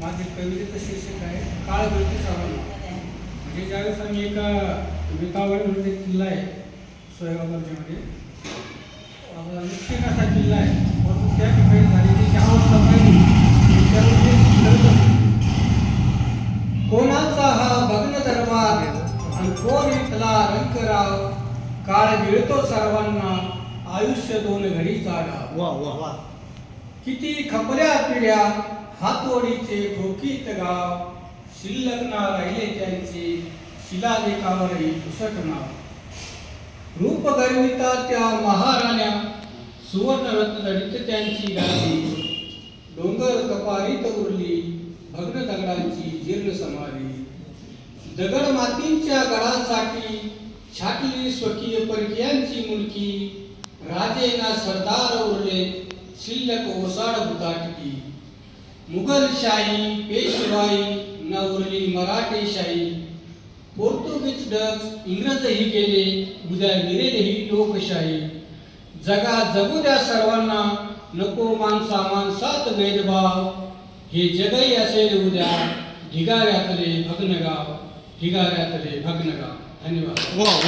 कवितेचं शीर्षक आहे काळ गळती सर्वांना म्हणजे ज्यावेळेस आम्ही एका विकावळ म्हणजे किल्ला आहे सोयगावमध्ये निश्चित असा किल्ला आहे. परंतु त्या ठिकाणी झालेली खरंच असतं. कोणाचा हा भग्न दरबार आणि कोण इथला रंगराव? काळ गिळतो सर्वांना आयुष्य दोन घडी चाला वा वा वा. किती खपल्या पिढ्या हातोडीचे ठोकीत गाव शिल्लक ना राहिले त्यांचे शिलालेखावरही पुसट नाव. रूप गर्विता त्या महाराण्या सुवर्ण त्यांची गादी. डोंगर कपारीत उरली भग्न दगडांची जीर्ण समाधी. दगड मातींच्या गडांसाठी छाटली स्वकीय परकीयांची मुलकी. राजे ना सरदार उरले शिल्लक ओसाड भुताटकी मुघलशाही पेशवाई न उरली मराठेशाही पोर्तुगीज डच इंग्रजही केले उद्या विरेल लोकशाही. जगा जगू द्या सर्वांना नको माणसा माणसात भेदभाव. हे जगही असेल उद्या ढिगाऱ्यातले भग्नगाव. ढिगाऱ्यातले भग्नगाव. धन्यवाद. वा.